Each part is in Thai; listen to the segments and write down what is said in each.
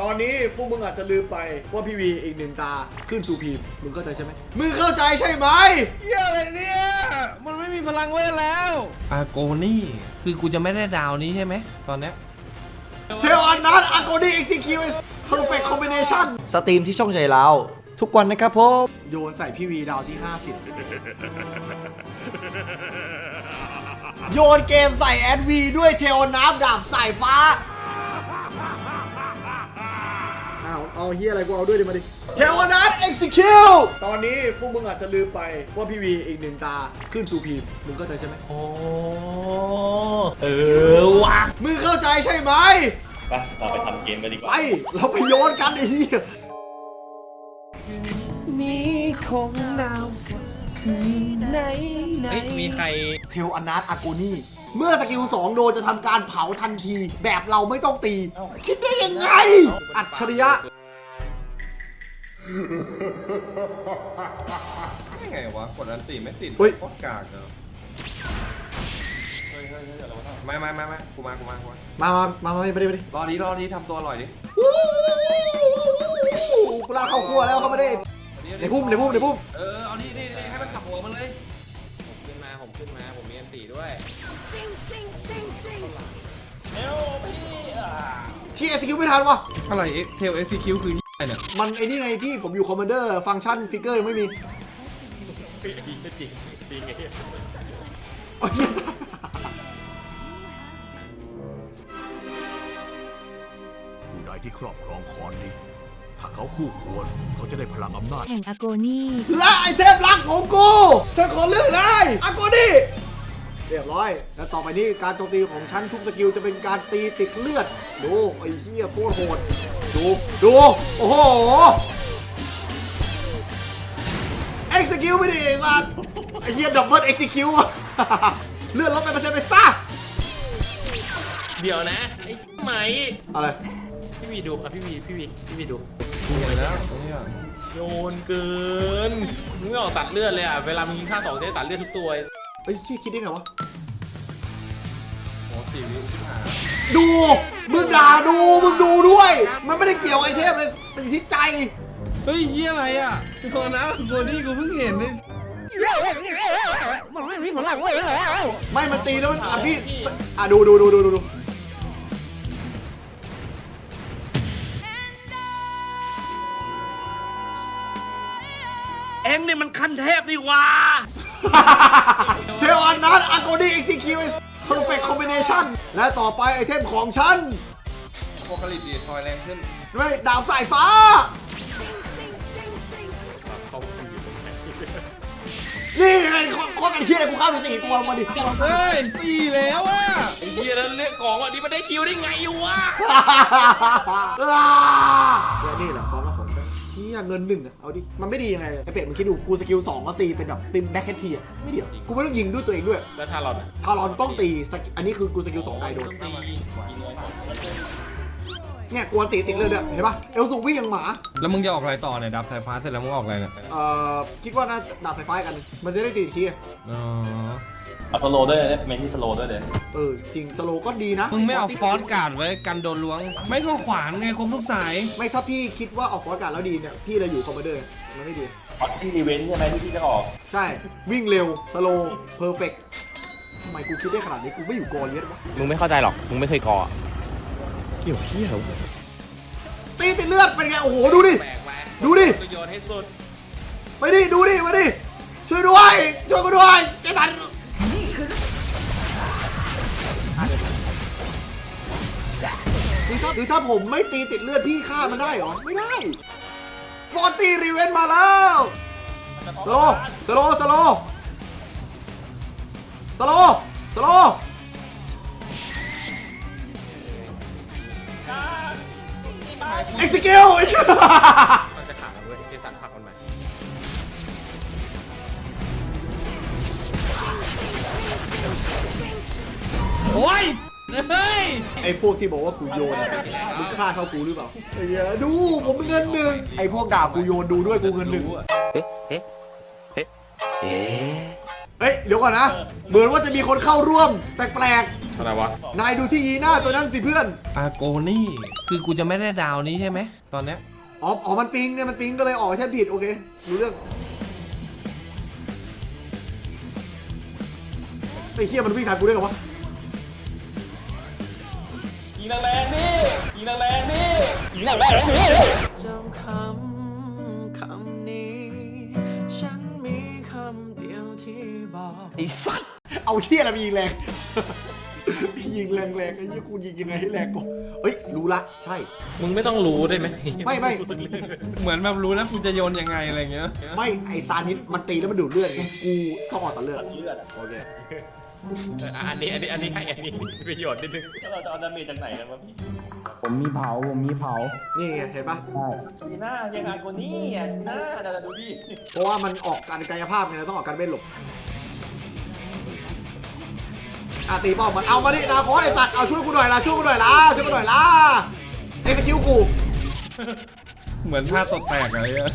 ตอนนี้พวกมึงอาจจะลืมไปว่าพี่วีอีกหนึ่งตาขึ้นสู่พีมมึงเข้าใจใช่ไหมมึงเข้าใจใช่ไหมเหี้ยอะไรเนี่ย มันไม่มีพลังเวทแล้ว อาโกนี่ คือกูจะไม่ได้ดาวนี้ใช่ไหม ตอนเนี้ย เทวอนัทอาโกดีเอ็กซิคิวเพอร์เฟคคอมบิเนชั่นสตรีมที่ช่องใจเราทุกวันนะครับผมโยนใส่พี่วีดาวที่ 50 โยนเกมใส่แอดวีด้วยเทวน้ำดาบสายฟ้า เอาเฮียอะไรกูเอาด้วยดิมาดิเทวนัท execute ตอนนี้พวกมึงอาจจะลืมไปว่าพี่วีอีกหนึ่งตาขึ้นสู่พีมมึงเข้าใจใช่ไหมโอ้เออว่ะมึงเข้าใจใช่ไหมไปเราไปทำเกมกันดีกไปว่าเราไปโยนกันไอ้เหี้ยนี่ของดาวคือไหนไหนเฮ้ยมีใครเทลอนาตอากูนี่เมื่อสกิล2โดนจะทำการเผาทันที แบบเราไม่ต้องตี คิดได้ยังไง อัจฉริยะ ยังไงวะกดอันตีไม่ติดเฮ้ยโคตรกากเลยไม่ไม่ไม่ไม่กูมากูมากูมามามามามาไปดิไปดิรอดีรอดีทำตัวอร่อยดิกูลากเข้าครัวแล้วเข้ามาได้ในพุ่มในพุ่มในพุ่ม เออเอาดิดิดิให้มันขับหัวมันเลยผมขึ้นมา ผมขึ้นมา ผมมีอันตีด้วยที่เอสกิลไม่ทันวะอะไรเทลเอ็กซิคิวคืออะ ไรเนี่ยมันไอ้นี่ไงพี่ผมอยู่คอมมานเดอร์ฟังก์ชันฟิกเกอร์ยังไม่มีเอาเหี้ยผู้ใดที่ครอบครองคอนนี้ ถ้าเขาคู่ควรเขาจะได้พลังอำนาจ แห่งอาโกนี่ และไอเทมรักของกูฉันขอเลือกได้อากูนี่เรียบร้อย แล้วต่อไปนี้การโจมตีของฉันทุกสกิลจะเป็นการตีติดเลือดดูไอ้เหี้ยโคตรโหด ดู ดู โอ้โหเอ็กซิคิวไม่ดีไอ้สัสไอ้เหี้ยดับเบิลเอ็กซิคิวอะเลือดลดไปเปอร์เซ็นต์ไปซะเดี๋ยวนะ ไอ้ไหมอะไร พี่วีดูอะพี่วีพี่วีพี่วีดูกูเห็นแล้วเนี่ยโยนเกินมึงไม่ออกตัดเลือดเลยอะ เวลามึงยิงค่าสองจะได้ตัดเลือดทุกตัวเฮ้ยคิดได้ไงวะ โอ้สี่วิวชิบหายดู มึงด่าดู มึงดูด้วย มันไม่ได้เกี่ยวไอเทมเลยเป็นอยู่ที่ใจเฮ้ยเฮียอะไรอะโคนะโกนี่กูเพิ่งเห็นเลยไม่มันตีแล้วมันอะพี่อะดูดูดูดูดูดูเอ็งนี่มันขั้นเทพดีว่าเทวอนัทอาโกดีเอ็กซิคิวเพอร์เฟคคอมบิเนชั่นและต่อไปไอเทมของฉัน โปรคลิตดีทอยแรงขึ้นไม่ดาบสายฟ้าเนี่ไงโคตรกันเชียอะไรกูข้ามไปสี่ตัวมาดิ เฮ้ยสี่แล้วอะไอ้เหี้ยแล้วเลือกของอะนี่มันได้คิวได้ไงวะและนี่แหละความรักของเชี่ยเงินหนึ่งอะเอาดิ มันไม่ดียังไงไอเป็ดมึงคิดดูกูสกิลสองก็ตีเป็นแบบตีแบ็คแคทพีอะไม่เดี๋ยวกูไม่ต้องยิงด้วยตัวเองด้วย แล้วทารอนอะ ทารอนต้องตีสกิอันนี้คือกูสกิลสองได้โดน ตียิงเลย เนี่ยกวนตีติดเลยเนี่ยเห็นปะเอลสูวิ่งอย่างหมา แล้วมึงจะออกอะไรต่อเนี่ยดับสายฟ้าเสร็จแล้วมึงออกอะไรเนี่ยเอ่อคิดว่าน่าดาบสายไฟกัน มันจะได้ตีอีกทีอะอ๋อเอาสโลว์ด้วยนะเมนที่สโลว์ด้วยเลยเออจริงสโลก็ดีนะมึงไม่เอาฟอนต์การ์ดไว้กันโดนล้วง ไม่ก็ขวานไงคมทุกสาย ไม่ถ้าพี่คิดว่าออกฟอร์การแล้วดีเนี่ยพี่เลยอยู่คอมมานเดอร์มันไม่ดี ออที่อีเวนต์ใช่ไหมที่พี่จะออก ใช่วิ่งเร็วสโลเพอร์เฟกทำไมกูคิดได้ขนาดนี้กูไม่อยู่กอเลียสวะมึงไม่เข้าใจหรอก มึงไม่เคยกอ เกี่ยวเที่ยวตีติดเลือดเป็นไง โอ้โห ดูดิ แปลกไหมดูดิก็โยนให้สุดไปดิ ดูดิ มาดิ ช่วยด้วย ช่วยกูด้วยเจตันคือถ้าคือถ้าผมไม่ตีติดเลือดพี่ฆ่ามันได้เหรอ ไม่ได้ ฟอร์ตี้รีเวนมาแล้ว สโลว์สโลว์สโลว์ ด้วยเจสันพักมันมาโอ้ยเฮ้ยไอพวกที่บอกว่ากูโยนอะมึงฆ่าเท่ากูหรือเปล่าไอ้เหี้ยดูผมเงินหนึ่งไอพวกด่ากูโยนดูด้วยกูเงินหนึ่งเฮ้ยเดี๋ยวก่อนนะเหมือนว่าจะมีคนเข้าร่วมแปลกอะไรวะนายดูที่ยีหน้าตัวนั้นสิเพื่อน อาโกนี่ คือกูจะไม่ได้ดาวนี้ใช่ไหม ตอนเนี้ย อ๋อ อ๋อ มันปิงเนี่ย มันปิงก็เลยออกแค่ผิด โอเค รู้เรื่องไอ้เฮียมันวิ่งทันกูได้หรอวะยิงแรงๆดิยิงแรงๆดิยิงแรงๆดิจำคำคำนี้ ฉันมีคำเดียวที่บอกไอ้สัตว์เอาเฮียอะไรไปยิงแรง ยิงแรงแรงๆไอ้เฮียกูยิงยังไงให้แรงก่อนเฮ้ยรู้ละใช่ มึงไม่ต้องรู้ได้ไหมไม่ไม่เหมือนแบบรู้แล้วกูจะโยนยังไงอะไรเงี้ยไม่ไอซานิสมันตีแล้วมันดูดเลือดไงกูต้องออกตัดเลือดเลือดอะโอเคอันนี้อันนี้อันนี้ให้อันนี้มีประโยชน์นิดนึงแล้วเราจะเอาดาเมจจากไหนกันวะพี่ผมมีเผาผมมีเผานี่ไงเห็นปะใช่ยีน่ายังไงคนนี้อะยีน่าเดี๋ยวดูดิเพราะว่ามันออกการกายภาพไงเราต้องออกการเบ้นหลบ อะตีป้อมมันเอามาดินาคอไอ้สัตว์เอาช่วยกูหน่อยละช่วยกูหน่อยละช่วยกูหน่อยละไอ้สกิลกูเหมือนท่าตดแตกอะไรเงี้ย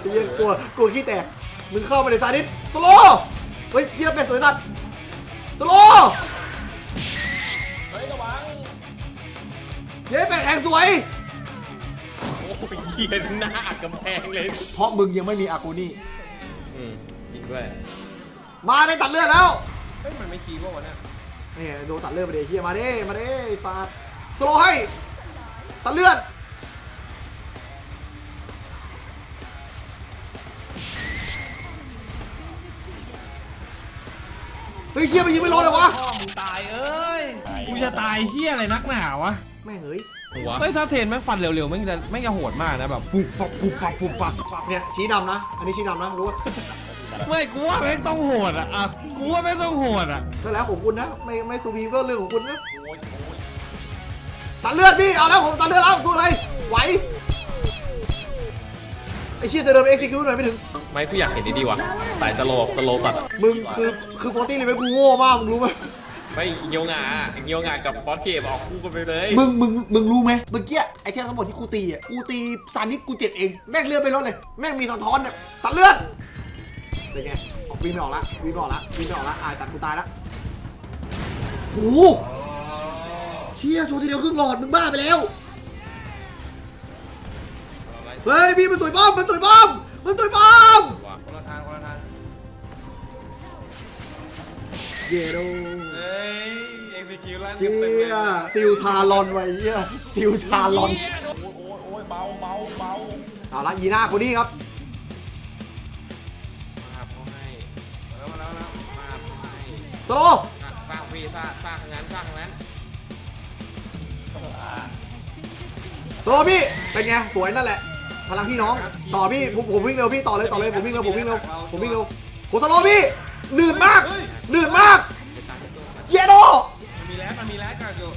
ไอ้เหี้ยังกลัวกลัวขี้แตกมึงเข้ามาในซานิสสโลว์เฮ้ยเชี่ยเป็นสวยตัดสโลว์เฮ้ยระวังเย้เป็นแข่งสวยโอ้ยเหี้ย็นหน้าอัดกำแพงเลยเพราะมึงยังไม่มีอากูนี่อืมจริงด้วยมาในตัดเลือดแล้วเฮ้ยมันไม่คีย์ว่าวะเนี่ยนี่โดนตัดเลือดไปเดเฮียมาเด้มาเด้ไอ้สัตว์สโลว์ให้ตัดเลือดเฮ้ยเฮียไปยิงไม่โดนเลยวะพ่อมึงตายเอ้ยกูจะตายเฮียอะไรนักหนาวะแม่งเฮ้ยหัวเฮ้ยถ้าเทรนแม่งฟันเร็วๆแม่งจะแม่งจะโหดมากนะแบบปุ๊บปับปุ๊บปับปุ๊บปับเนี่ยชี้ดำนะ อันนี้ชี้ดำนะรู้ว่า ไม่กูว่าแม่งต้องโหดอะอะกูว่าแม่งต้องโหดอะก็แล้วของคุณนะ ไม่ไม่ซูพีก็เรื่องของคุณนะตัดเลือดพี่เอาแล้วผมตัดเลือดแล้วตัวอะไรไหวไอ้เชี่ยจะเดินไป execute หน่อยไม่ถึง ไม่กูอยากเห็นดีๆว่ะสายสโลว์สโลว์สัตว์อะมึงคือคือฟอร์ตี้เลยกูโง่มากมึงรู้ไหมไม่เงียวงาเงียวงากับบอสเกมออกคู่กันไปเลยมึงมึงมึงรู้ไหมเมื่อกี้ไอ้แค่ทั้งหมดที่กูตีอะกูตีซานิสกูเจ็บเองแม่งเลือดไม่ลดเลยแม่งมีสะท้อนเนี่ยตัดเลือด เป็นไงออกวิ่งไม่ออกละวิ่งไม่ออกละวิ่งไม่ออกละอายสัตว์กูตายละโอ้โหเชี่ยโชว์ทีเดียวครึ่งหลอดมึงบ้าไปแล้ว เฮ้ยพี่มันตุยป้อมมันตุยป้อมมันตุยป้อมคนละทางคนละทางเยโดเฮ้ยเอ็กซ์คิวลั่นเชี่ยซิลทารอนไว้เหี้ยซิลทารอน โอ้ยโอ้ยโอ้ยเบาเบาเบาเอาละยีน่าคนนี้ครับ โซโลอะสร้างพี่สร้างสร้างทางนั้นสร้างทางนั้นโซโลพี่เป็นไงสวยนั่นแหละพลังพี่น้องต่อพี่ผมผมวิ่งเร็วพี่ต่อเลยต่อเลยผมวิ่งเร็วผมวิ่งเร็วผมวิ่งเร็วผมสโลว์พี่หนืดมากหนืดมากเยโดมันมีแล้วมันมีแล้วกันอยู่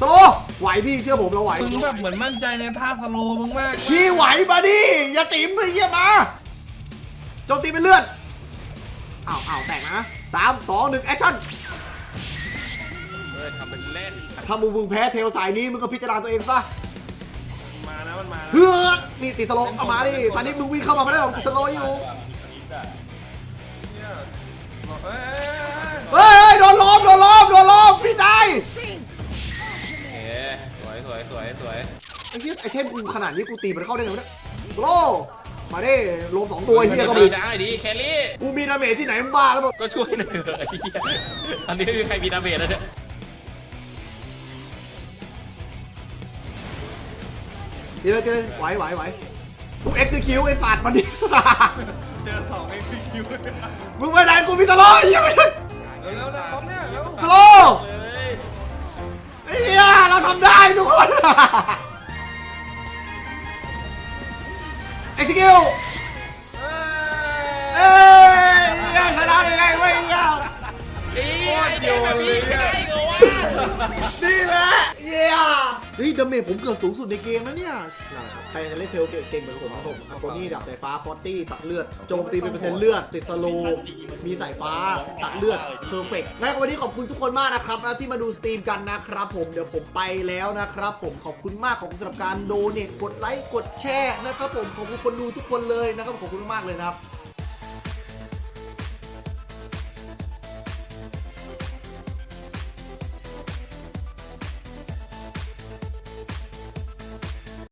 สโลว์ไหวพี่เชื่อผมเราไหวมึงแบบเหมือนมั่นใจในท่าสโลว์มึงมากพี่ไหวมาดิอย่าติ๋มไปเยี่ยมาโจมตีเป็นเลือดอ้าวอ้าวแตกนะ สามสองหนึ่งแอคชั่นเออทำเป็นเล่น ถ้ามึงมึงแพ้เทลสายนี้มึงก็พิจารณาตัวเองซะมานะมันมานะเฮือกนี่ติดสโลว์เอามาดิสันนิษมึงวิ่งเข้ามาไม่ได้หรอกติดสโลว์อยู่เฮ้ยเฮ้ยโดนล้อมโดนล้อมโดนล้อมพี่ตายโอเคสวยสวยสวยสวยไอ้เหี้ยไอ้เทพกูขนาดนี้กูตีมันเข้าได้ไงวะเนี่ยโล มาดิรวมสองตัวไอ้เหี้ยก็ดีมีได้ดีแคลรี่กูมีดาเมจที่ไหนมึงบ้าแล้วบอกก็ช่วยหน่อยเถอะไอ้เหี้ยอันนี้ไม่มีใครมีดาเมจแล้วเนี่ยเดี๋ยวเดี๋ยวไหวไหวไหวกูเอ็กซิคิวไอ้สัตว์มันดิเจอสองเอ็กซ์คิวมึงไปไหนกูมีสโลว์ไอ้เหี้ยไม่ใช่เร็วๆนะครบเนี่ยเร็วสโลว์ไอ้เหี้ยเราทำได้ทุกคน เอ็กซิคิวเอ้ยเหี้ยชนะได้ไงวะไอ้เหี้ยเดียวเลยไม่ได้เหรอวะ นี่แหละเย้ เฮ้ยดาเมจผมเกือบสูงสุดในเกมแล้วเนี่ยนั่นแหละครับใครจะเล่นเทลเก่งๆเหมือนผมครับผมอัลโกนี่ดับสายฟ้าฟอตตี้ตัดเลือด โจมตีเป็นเปอร์เซ็นต์เลือด ติดสโลว์มีสายฟ้า ตัดเลือดเพอร์เฟกต์งั้นวันนี้ขอบคุณทุกคนมากนะครับนะที่มาดูสตรีมกันนะครับผมเดี๋ยวผมไปแล้วนะครับผมขอบคุณมากขอบคุณสำหรับการโดเนทกดไลค์กดแชร์นะครับผมขอบคุณคนดูทุกคนเลยนะครับขอบคุณมากๆเลยนะครับ